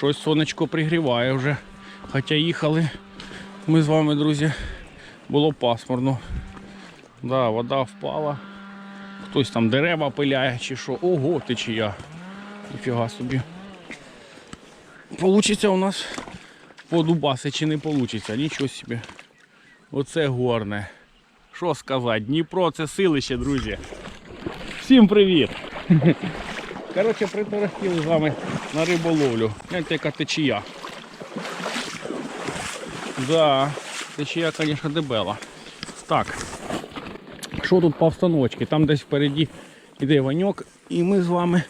щось сонечко пригріває вже. Хоча їхали ми з вами, друзі, було пасмурно. Да, вода впала. Хтось там дерева пиляє чи що. Ого, течія. Ніфіга собі. Получиться у нас подубаси чи не получиться, нічого собі. Оце горне. Що сказати, Дніпро це силище, друзі. Всім привіт! Коротше, приторохтіли з вами на риболовлю. Гляньте, яка течія. Да, течія, звісно, дебела. Так. Що тут по обстановочці? Там десь впереді йде ваньок, і ми з вами.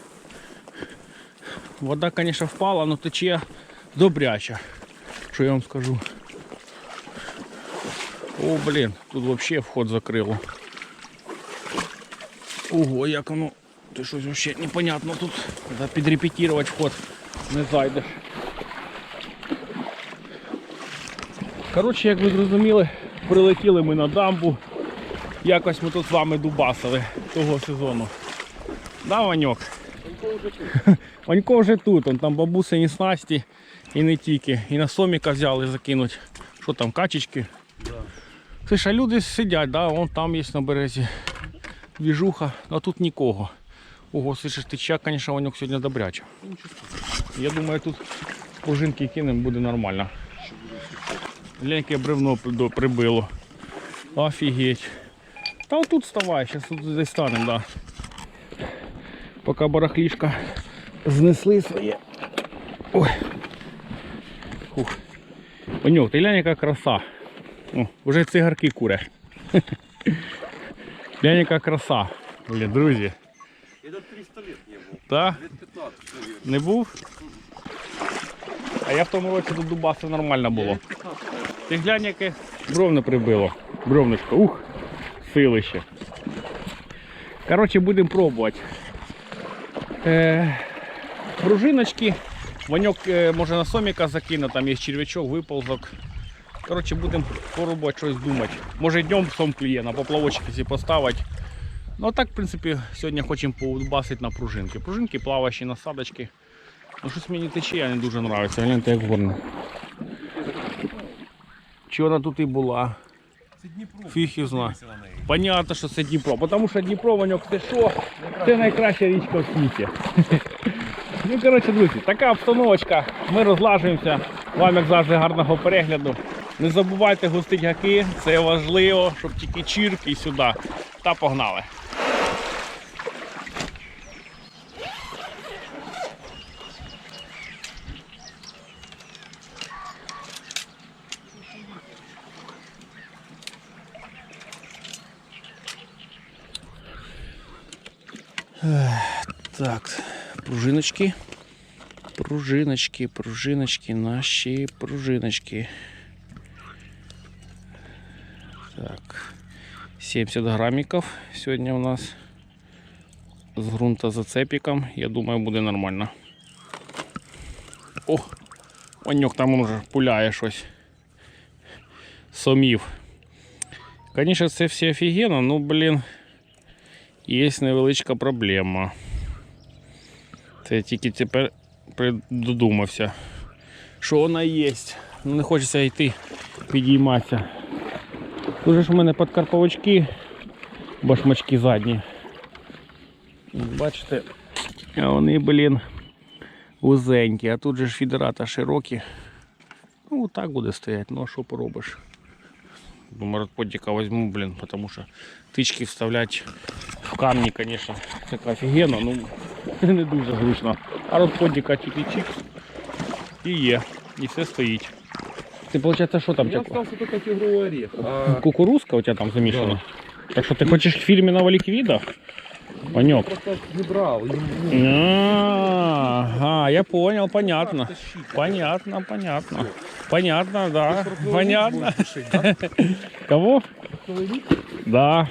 Вода, звісно, впала, але течія добряча. Що я вам скажу? О, блін, тут взагалі вход закрило. Ого, як воно. Ти щось вообще непонятно тут. Треба підрепетувати вход. Не зайдеш. Коротше, як ви зрозуміли, прилетіли ми на дамбу. Якось ми тут з вами дубасили того сезону. Да, Ваньок? Ванько вже тут, он там бабусині снасті і не тільки. І на соміка взяли закинуть. Що там, качечки? Слиш, а люди сидять, да, вон там є на березі двіжуха, а тут нікого. Ого, слышиш, теча, конечно, Ваньок сьогодні добряча. Я думаю, тут пожинки кинемо, буде нормально. Леньке бревно при- прибило. Офігеть. Та отут вставай, зараз тут десь станемо, да. Поки барахлішка знесли своє. Ой. Фух. Ваньок, ти глянь, яка краса. О, вже цигарки куре. Глянь, яка краса. Блін, друзі. Это 300 лет не. Та? Лет 15, наверное. Не був? А я в тому році до Дубаси нормально було. Лет 15, наверное. Ти глянь, яке бровне прибило. Бровнишко. Ух, силище. Коротше, будемо пробувати. Е, пружиночки. Ваньок е, може на соміка закине, там є черв'ячок, виползок. Коротше, будемо пробувати щось думати. Може днем сом клює, на поплавочки поставити. Ну а так, в принципі, сьогодні хочемо побасити на пружинки. Пружинки, плаваючі насадочки. Ну щось мені течія не дуже подобається, гляньте як горно. Чи вона тут і була? Це Дніпро. Фіг і зна. Понятно, що це Дніпро, тому що Дніпро, Ваньок, це що? Це найкраща річка в світі. Ну, коротше, друзі, така обстановочка. Ми розлажуємося. Вам, як завжди, гарного перегляду. Не забувайте густить гаки, це важливо, щоб тільки чірки сюди. Та погнали. Так, пружиночки. Пружиночки, пружиночки, наші пружиночки. Так. 70 граммиков сьогодні у нас з ґрунтозацепиком. Я думаю, буде нормально. О! Ваньок там уже пуляє щось. Сомів. Звісно, це все офігенно, ну блін. Є невеличка проблема. Це я тільки тепер при- додумався. Що вона є. Ну не хочеться йти підійматися. Дуже ж у мене подкарповочки, башмачки задні. Бачите, а вони, блін, вузенькі, а тут же ж фідерата широкі. Ну, так буде стояти, ну а що поробиш? Думаю, поддика возьму, блин, потому что тычки вставлять в камні, конечно, так офігенно, ну не дуже зручно. А розподдіка чики-чик і є, і все стоїть. Ти, виходить, що там? У меня тебе? остался только тигровый орех. А Кукурузка у тебя там замішана? Так що ти хочеш на ліквіда? Просто не брал. Ага, я понял, понятно. Понятно, понятно. Понятно, да. Понятно. да? Кого? Да.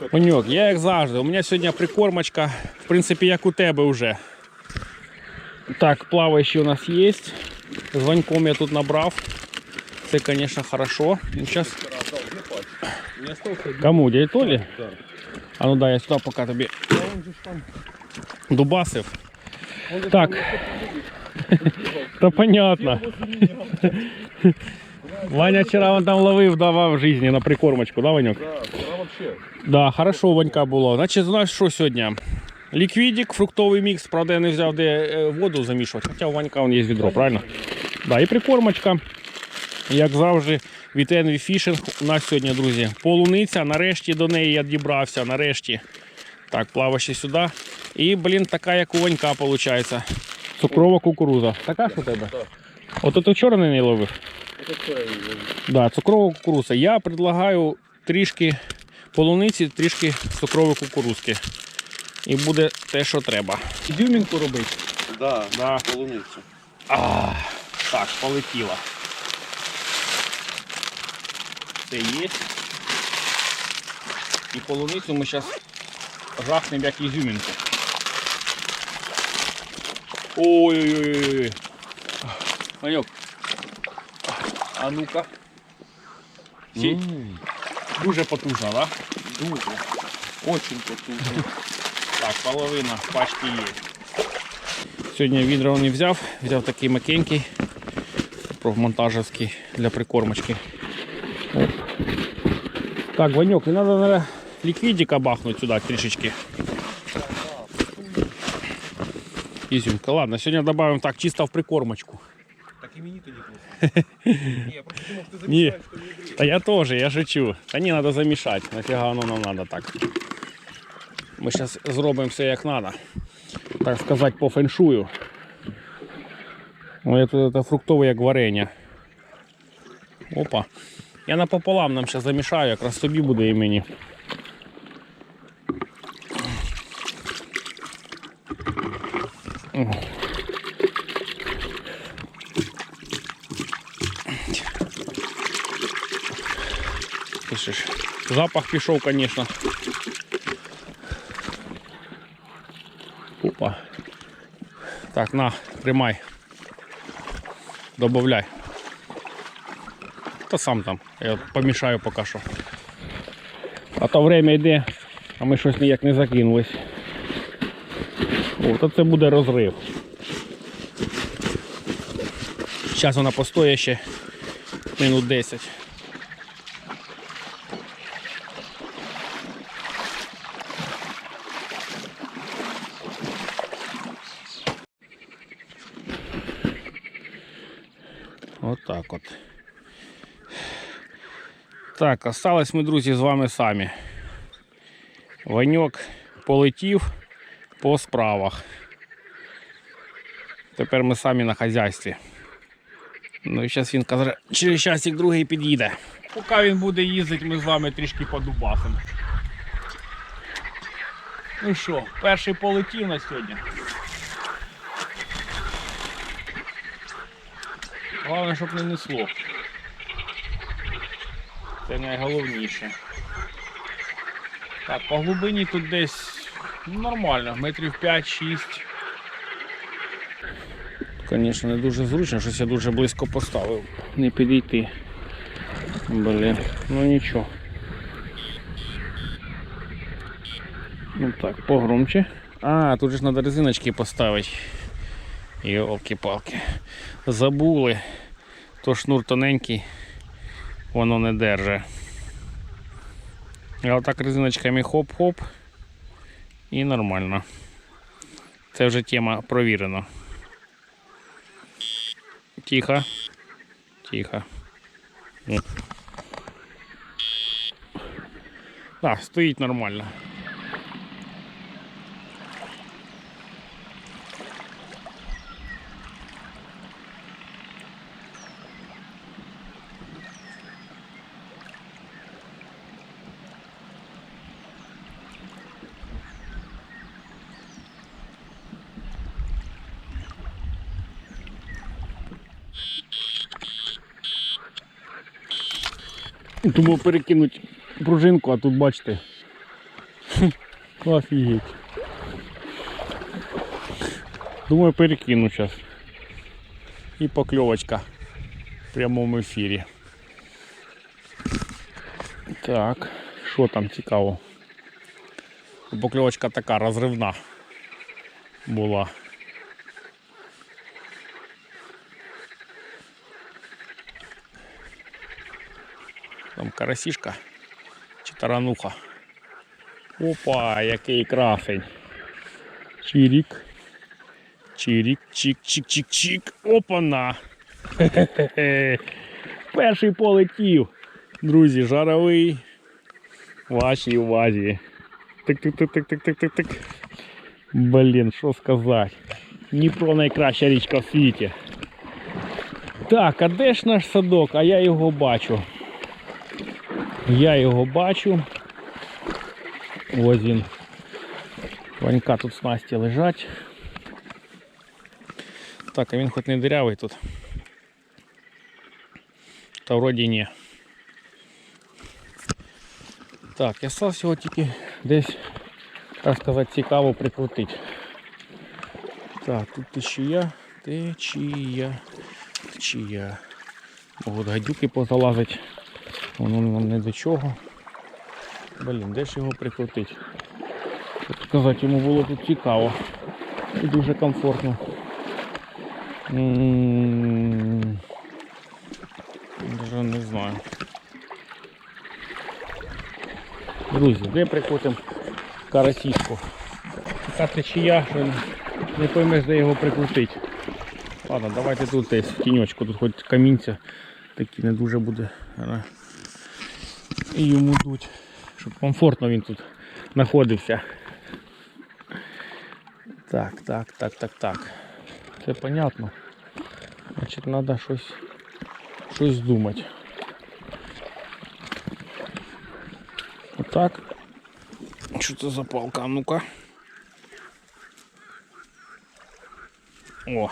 О, видишь, как это чётко. Паньок, я як завжди. У мене сьогодні прикормочка, в принципі, як у тебе вже. Так, плаваючий у нас є. З Ваньком я тут набрав. Це, звісно, хорошо. Ну, сейчас... Вчера отдал две пачки. У меня остался один. Кому, дядь Толі? Да. А ну да, я сюди поки тобі А он же ж там. дубасив. Он же Так. там на Та понятно. Ваня вчора вон там ловив, давав в житті на прикормочку, да, Ванюк? Да, вообще. Да, хорошо Ванька було. Значить, знаєш, що сьогодні? Ліквідик, фруктовий мікс, правда, я не взяв де е, воду замішувати, хоча у Ванька вон є відро, правильно? Да, і прикормочка. Як завжди, від Envy Fishing у нас сьогодні, друзі, полуниця. Нарешті до неї я дібрався, нарешті. Так, плаваще сюди. І, блін, така, як у Ванька, виходить. Цукрова кукуруза. Така ж у тебе? От ти вчора на неї ловив? Да, цукрова кукуруза. Я предлагаю трішки полуниці, трішки цукрової кукурузки. І буде те, що треба. Дюмінку робити. Да, Да. полуницю. А, так, полетіло. Це є. І полуницю ми зараз жахнемо як ізюмінку. Ой-ой-ой. Маньок. А ну-ка. Сі. М, Дуже потужно, да? Дуже. Очень потужно. Так, половина пачки є. Сьогодні відро не взяв, взяв такий макенький, профмонтажівський для прикормочки. Оп. Так, Ваньок, не треба наверное, ліквідика бахнути сюди трішечки. Ізюмка. Ладно, сьогодні додаємо так чисто в прикормочку. І мені тоді просто. Ні, я просто думав, ти замішаєш, не дріб. Та я теж, я шучу. Та ні, треба замішати. Нафіга воно нам треба так. Ми зараз зробимо все як треба. Так сказати, по феншую. Ой, це, це фруктове як варення. Опа. Я напополам нам зараз замішаю, якраз тобі буде і мені. Слышиш, запах пішов, звісно. Опа. Так, на, тримай. Добавляй. Та сам там. Я помішаю поки що. А то время йде, а ми щось ніяк не закинулись. О, то це буде розрив. Зараз вона постоє ще минут 10. Отак от. Так, осталось ми, друзі, з вами самі. Ваньок полетів по справах. Тепер ми самі на хазяйстві. Ну і зараз він каже, через часик другий під'їде. Поки він буде їздити, ми з вами трішки подубасимо. Ну що, перший полетів на сьогодні. Головне, щоб не несло. Це найголовніше. Так, по глибині тут десь ну, нормально, метрів 5-6. Звісно, не дуже зручно, щось я дуже близько поставив. Не підійти. Блін, ну нічого. Ну так, погромче. А, тут же треба резиночки поставити. Йолки-палки. Забули. То шнур тоненький, воно не держить. А отак резиночками хоп-хоп і нормально. Це вже тема провірена. Тихо. Тихо. Так, стоїть нормально. Думав перекинути пружинку, а тут бачите. Офігеть. Думаю, перекину зараз. І покльовочка в прямому ефірі. Так, що там цікаво? Покльовочка така розривна була. Там карасішка чи тарануха. Опа, який красень. Чирік. Чирік, чик, чик, чик, чик. Опа-на. Хе-хе-хе. Перший полетів. Друзі, жаровий. Вашій увазі. Тик-тик-тик-тик-тик-тик-тик. Блін, що сказати. Дніпро найкраща річка в світі. Так, а де ж наш садок? А я його бачу. Я його бачу. Ось він. Ванька тут снасті лежать. Так, а він хоч не дирявий тут. Та вроді ні. Так, я став його тільки десь, так сказати, цікаво прикрутити. Так, тут течія, течія, течія. Можуть гадюки позалазить. Воно нам не до чого. Блін, де ж його прикрутити? Сказати, йому було тут цікаво і дуже комфортно. Даже не знаю. Друзі, де прикрутимо карасічку? Така течія, що не поймеш, де його прикрутити. Ладно, давайте тут десь тіньочку, тут хоч камінця такі не дуже буде і йому дуть, щоб комфортно він тут знаходився. Так, так, так, так, так. Все понятно. Значить, треба щось, щось думати. Отак. Що це за палка? А Ну-ка. О.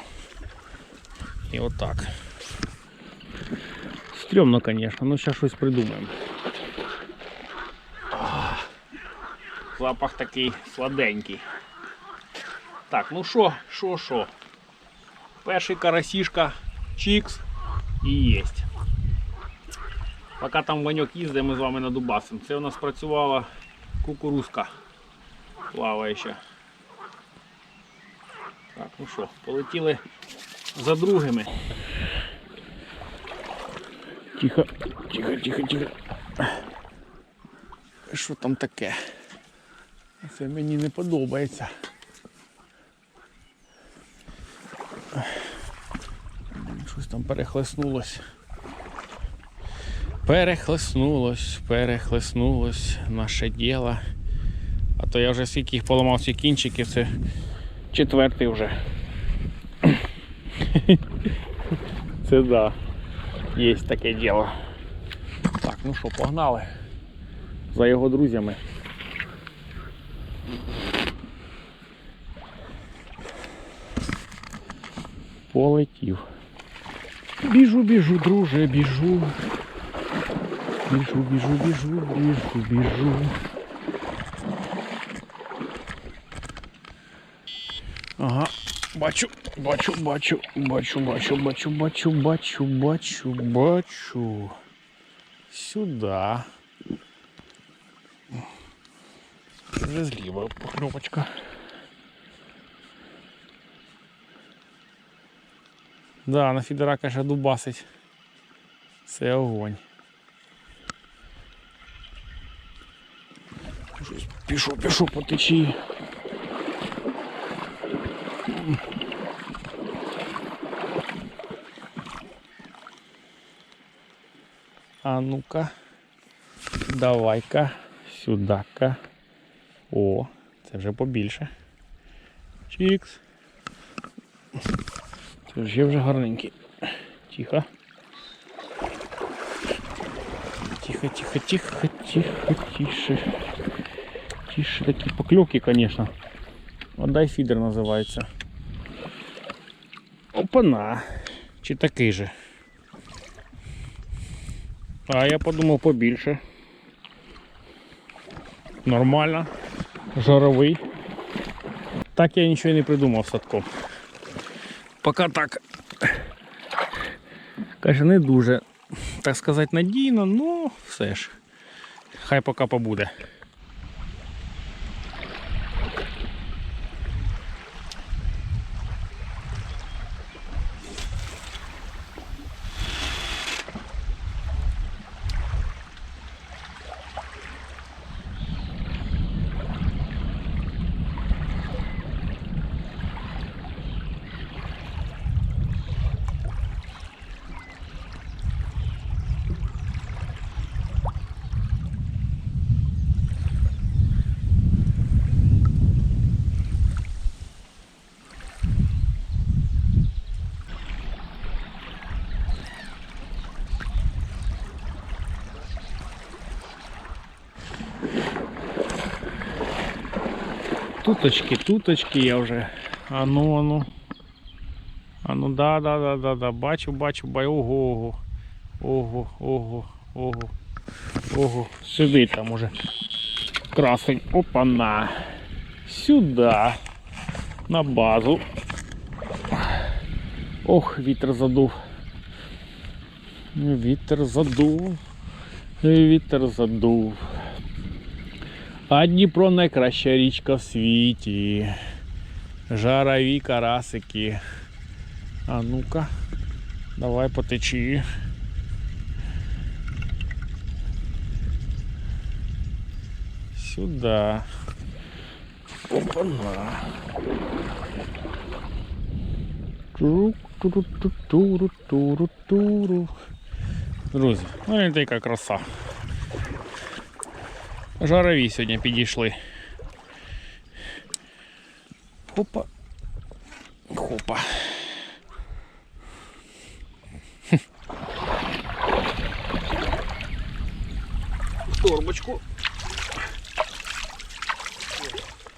І отак. Стрьомно, конечно, ну зараз щось придумаємо. Запах такий сладенький. Так, ну що, що, що? Перший карасішка, чікс і єсть. Поки там Ваньок їздить, ми з вами надубасимо. Це у нас працювала кукурузка плаваюча. Так, ну що, полетіли за другими. Тихо, тихо, тихо, тихо. Що там таке? Це мені не подобається. Щось там перехлеснулось. Перехлеснулось, перехлеснулось наше діло. А то я вже скільки їх поламав ці кінчики, це четвертий вже. Це да. Є таке діло. Так, ну що, погнали за його друзями. Полетів. Біжу, біжу, друже, біжу. Біжу, біжу, біжу, біжу, біжу. Ага, бачу, бачу, бачу, бачу, бачу, бачу, бачу, бачу, бачу, бачу. Сюда. Вже зліва покльовочка. Да, на фідера, каже, дубасить. Це огонь. Пішов, пішов по течії. А ну-ка, давай-ка, сюда-ка. О, це вже побільше. Чікс. Це вже гарненький. Тихо. Тихо, тихо, тихо, тихо, тише. Тише такі покльовки, конечно. Отдай фідер називається. Опана. Чи такий же? А я подумав побільше. Нормально. Жаровий. Так я нічого не придумав садком. Поки так. Каже, не дуже, так сказати, надійно, ну все ж. Хай поки побуде. Туточки, туточки я вже. А ну, а ну. А ну да, да, да, да, да. Бачу, бачу, бачу. Ого, ого. Ого, ого, ого. Ого. Сиди там уже. Красень. Опа-на. Сюда. На базу. Ох, вітер задув. Вітер задув. Вітер задув. А Дніпро найкраща річка в світі. Жарові карасики. А ну-ка, давай потечи. Сюда. Опа-на. Туру-туру-туру-туру-туру. Друзі, ну не така краса. Жарові сьогодні підійшли. Хопа. Хопа. Торбочку.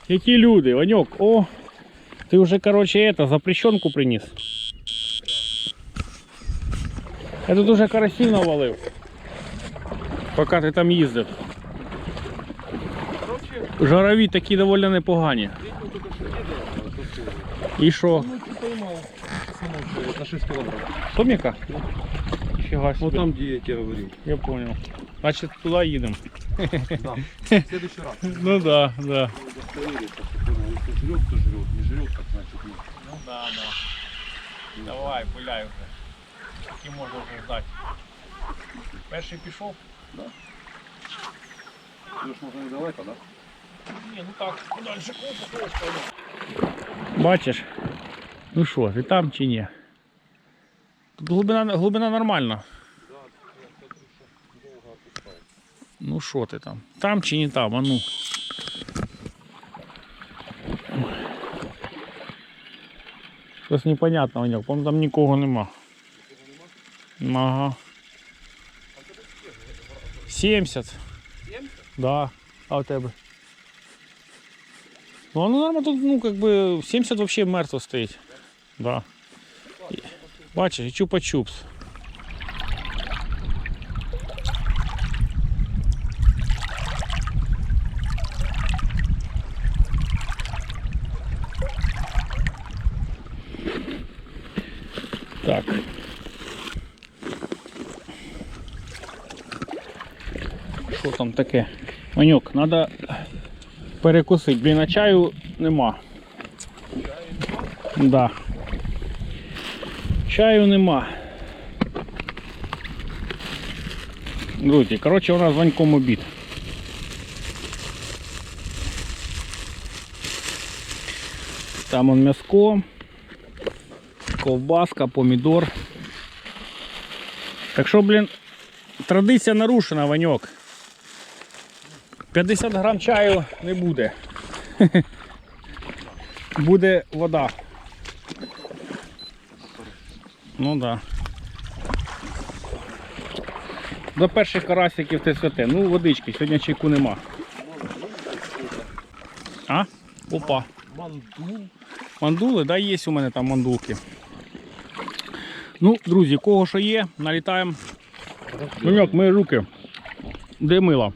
Які люди, Ванек, о, ти вже, короче, это, запрещенку приніс. Я тут уже карасів навалив. Поки ти там їздив. Жарові такі доволі непогані. І що? Ну. На 6 килограмм. Томіка? Фіга Вот там, где я тебе говорил. Я понял. Значить туди їдемо. Да. В следующий раз. Ну да, да. Если жрет, то жрет. Не жрет, так значит нет. Ну да, да. Давай, пиляй вже. Скільки можна вже ждати. Перший пішов? Ты ж можно недалеко, да? Ні, ну так, подальше Бачиш? Ну що, ти там чи ні? Тут глибина, глибина нормальна. Ну що ти там? Там чи не там, а ну. Щось непонятно, Ваняк, по там нікого нема. Ага. 70. 70? Да. А у тебе? Ну, оно нормально тут, ну, как бы, 70 вообще мертво стоїть. Да. Бачиш, і чупа-чупс. Так. Що там таке? Манюк, треба перекусити. Блін, а чаю нема. Да. Чаю нема. Друзі, коротше, у нас Ваньком обід. Там он м'яско, ковбаска, помідор. Так що, блін, традиція нарушена, Ваньок. 50 грам чаю не буде. Буде вода. Ну да. До перших карасиків святе. Ну, водички, сьогодні чайку нема. А? Опа. Мандул. Мандули, да, є у мене там мандулки. Ну, друзі, кого що є, налітаємо. Ну як, мої руки. Де мило?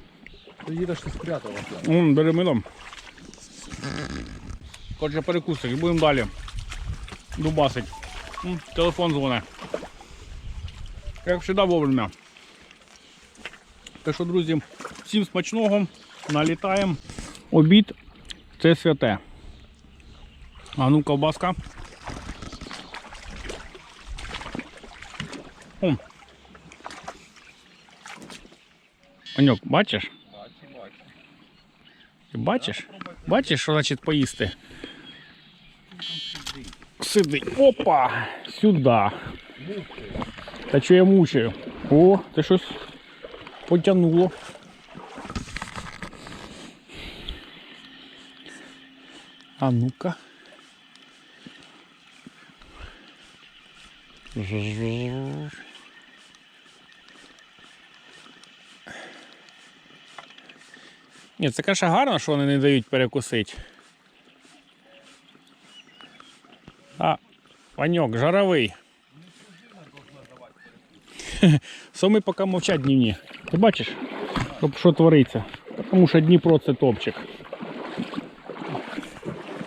Ты едешь, ты спрятала. М, Бери мило. Отже, перекусик будемо далі. Дубасить. М, Телефон дзвоне. Як завжди вовремя. Так що, друзі, всім смачного, налітаємо. Обід це святе. А ну ковбаска. О. Аньок, бачиш? Бачиш? Бачиш, що значить поїсти? Сиди. Опа! Сюди. Та що я мучаю? О, ти щось потягнуло. А ну-ка. Жжж. Ні, це каже гарно, що вони не дають перекусити. А, паньок, жаровий. Суми поки мовчать днівні. Ти бачиш, що твориться? Тому що Дніпро це топчик.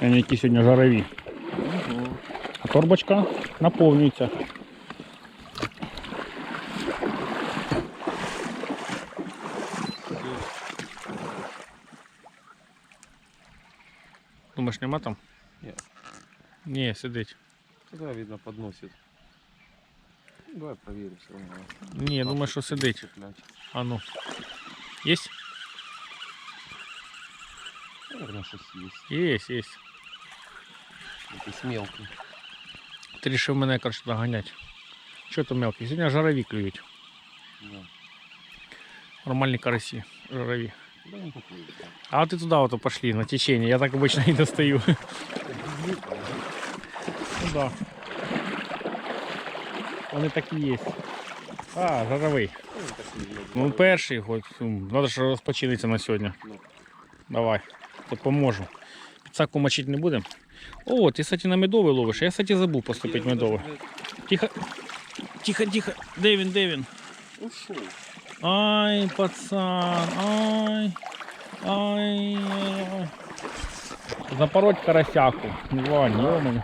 Вони які сьогодні жарові. А торбочка наповнюється. Думаєш, нема там? Ні. Ні, сидить. Туда, видно, подносит. Ну, Давай проверим все равно. Ні, я думаю, що сидить. Цеплять. А ну. Есть? Наверное, что есть. Есть, есть. Якийсь мелкий. Ти рішив мене, коротше, доганять. Що то мелкий? Сьогодні жарові клюють. Да. Нормальні карасі, жарові. Да поплывет. А ти туди ото пошли, на течение. Я так обычно і достаю. Ну да. Вони такі є. А, жаровий. Ну, Ну перший, хоч. Надо ж розпочинитися на сьогодні. Ну. Давай, допоможу. Підсаку мочити не будемо. О, ти, кстати, на медовий ловиш. Я, кстати, забув поступити медовий. Тихо. Тихо, тихо. Де він, де він? Ушел. Ай, пацан, ай. Ай. ай. Запороть карасяку. Вань, йомаю.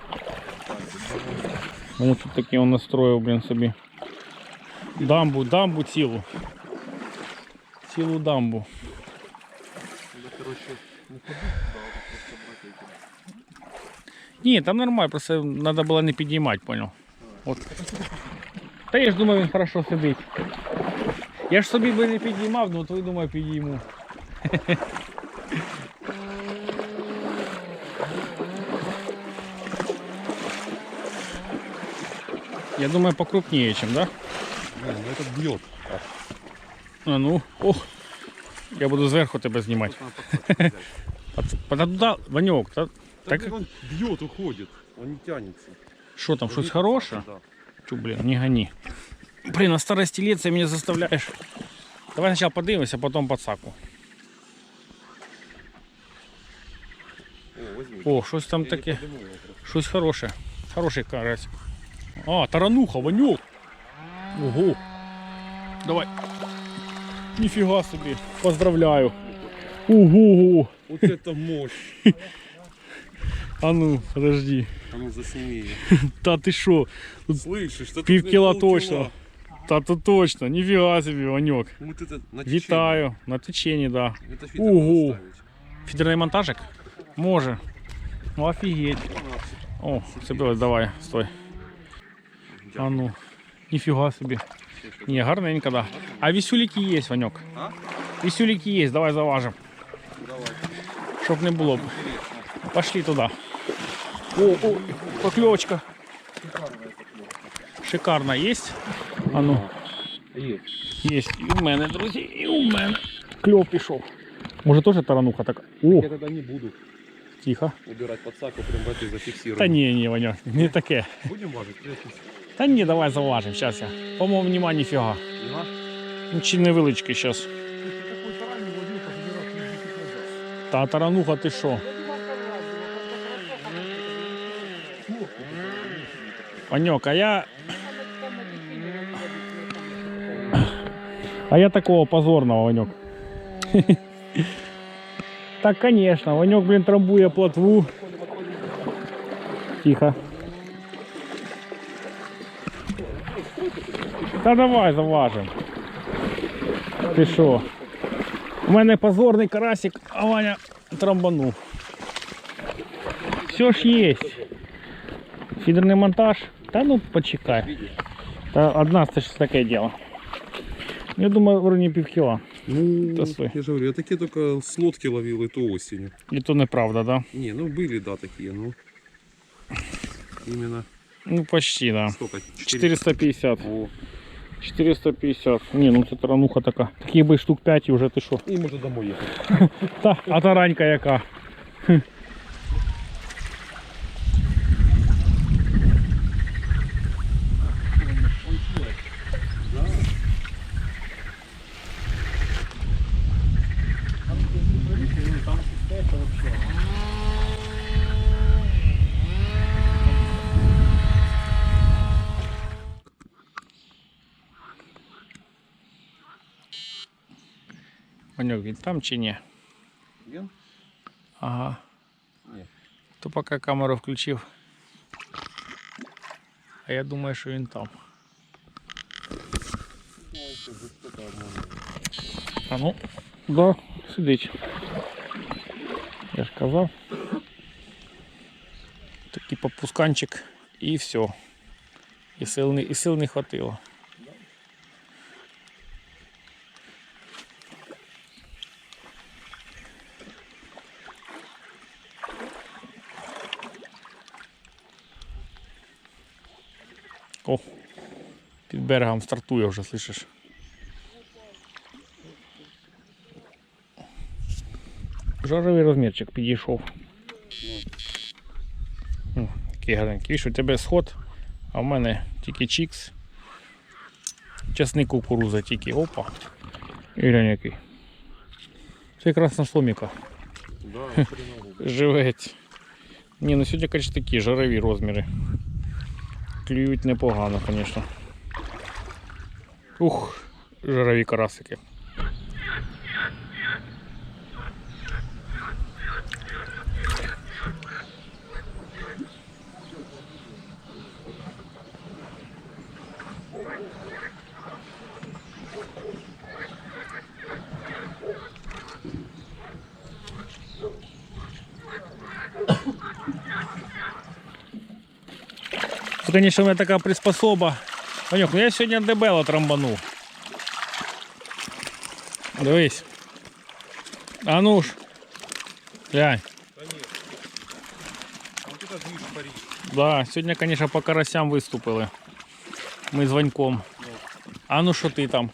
Мені тут такий он настроїв, блін, собі. Дамбу, дамбу цілу. Цілу дамбу. Ні, там нормально, просто треба було не підіймати, понял. От. Та я ж думаю, він хорошо сидить. Я ж собі би не підіймав, ну то думаю, підійму. Я думаю, покрупнее, чем, да? Блин, ну этот бьет. А ну, ох. Я буду зверху тебе знімати. Та туди, Ваньок, та, Так Так- он бьет, уходит. Он не тянется. що там, щось хороше? Да. Чу, блин, не гони. Блин, на старости лет ты меня заставляешь. Давай сначала подивимося, а потом подсаку. О, возьми. О, щось там Я не таке. подниму его просто. Щось хороше. Хороший карась. А, тарануха, ванюк. Ого. Давай. Ніфіга собі. Поздравляю. Ого. Вот это мощь. А ну, подожди. А ну засними ее. Та ти що? Слышишь, что Пів кіла точно. Та то точно. Ніфіга собі, Ваньок. Вот это на Вітаю. На течені, да. течение. Это фильтр Ого. надо ставить. Фідерний монтажик? Може. Ну офігеть. О, себе давай, стой. А ну. Ніфіга собі. Ні, гарненько, да. А вісюліки є, Ваньок. А? Вісюліки є, давай заважимо. Давай. Щоб не було б. Интересно. Пошли туди. О, о, покльовочка. Шикарна є. А ну, Есть. є. І у мене, друзі, і у мене. Кльов пішов. Може теж тарануха така? О, Я тогда не буду тихо. убирать подсаку, прям в этой зафиксирую. Та ні, ні, Ваня, не таке. Будем важить? Прежде Та ні, давай заважимо, зараз я. По-моєму, нема ніфіга. Ага. Ну, Чи невеличкий зараз. Та тарануха ти що? Ваньок, а я. А я такого позорного, Ванек. Так, конечно, Ванек, блин, трамбуя плотву. Тихо. Та давай заважим. Ти що? У мене позорний карасик, а Ваня трамбанув. Все ж є. Фідерний монтаж. Та ну почекай. Та одна це ж таке діло. Я думаю, вроде пів кіла. Ну, Да я же говорю, я такие только с лодки ловил, и то осенью. І то неправда, да? Не, ну были, да, такие, ну. Именно Ну почти, да. сколько? 450. О, 450. Ні, ну це тарануха така. Таких би штук 5 і вже ти що? и можно домой ехать. Та, а таранька яка. Ваньок, він там чи ні? Він? Ага. Ні. То поки камеру включив. А я думаю, що він там. Ой, висота може. А ну, да, сидить. Я ж казав. Такий попусканчик і все. І сил не, і сил не хватило. Берегом стартує вже, слышиш? Жоровий розмірчик підійшов. О, Такий гарненький. Видиш, у тебе сход, а в мене тільки чікс. Часник кукуруза тільки. Опа. І глянь який. Це якраз на сломіка. Да. Живець. Ні, ну сьогодні, конечно, такі жарові розміри. Клюють непогано, звісно. Ух, жарові карасики. Це, звісно, у мене така приспособа. Ванюк, ну я сьогодні дебело трамбанув. Дивись. А ну ж. Глянь. Та ні. А вот это движ Париж. Да, сьогодні, звісно, по карасям виступили. Ми з Ваньком. А ну що ти там?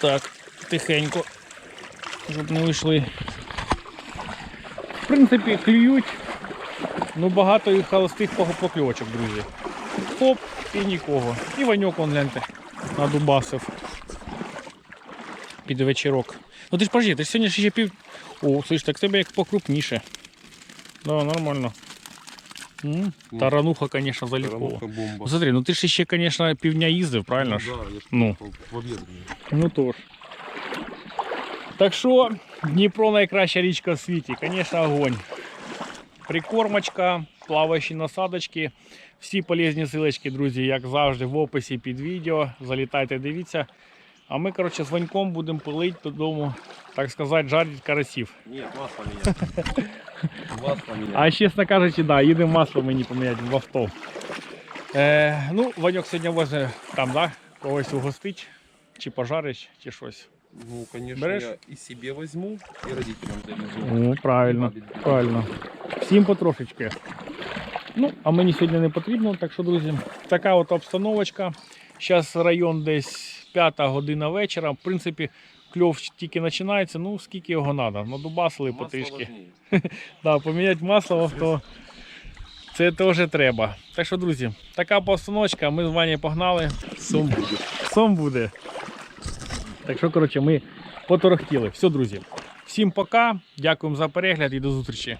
Так, тихенько. Щоб не вийшли. В принципі, клюють. Ну багато і холостих покльовочок, друзі. Хоп, і нікого. І Ваньок, он гляньте, надубасив. Під вечірок. Ну ти ж подожди, ти ж сьогодні ще пів. О, слышь, так тебе як покрупніше. Да, нормально. М, Тарануха, конечно, залікова. Тарануха бомба. Ну, смотри, ну ти ж ще, конечно, півдня їздив, правильно ж? Да, я ж Ну. в обід. Ну тож. Так що, Дніпро найкраща річка в світі, звісно, огонь. Прикормочка, плаваючі насадочки. Всі полезні силочки, друзі, як завжди, в описі під відео. Залітайте, дивіться. А ми, коротше, з Ваньком будемо пилити додому, так сказати, жарити карасів. Ні, масло міняти. Масло міняти. А чесно кажучи, да, їдемо масло мені поміняти в авто. Е, ну, Ваньок сьогодні возить там, да, когось угостить, чи пожарить, чи щось. Ну, конечно, Береш? я и себе возьму, и родителям завезу. Ну, правильно, правильно. Всім потрошечки. Ну, а мені сьогодні не потрібно, так що, друзі, така от обстановочка. Зараз район десь 5 година вечора. В принципі, кльов тільки починається. Ну, скільки його треба. Надубасили Масло потрішки. важнее. Да, поміняти масло в авто. Це теж треба. Так що, друзі, така постановочка, ми з вами погнали. Сум буде. Сум буде. Так що, коротше, ми поторохтіли. Все, друзі. Всім пока. Дякуємо за перегляд і до зустрічі.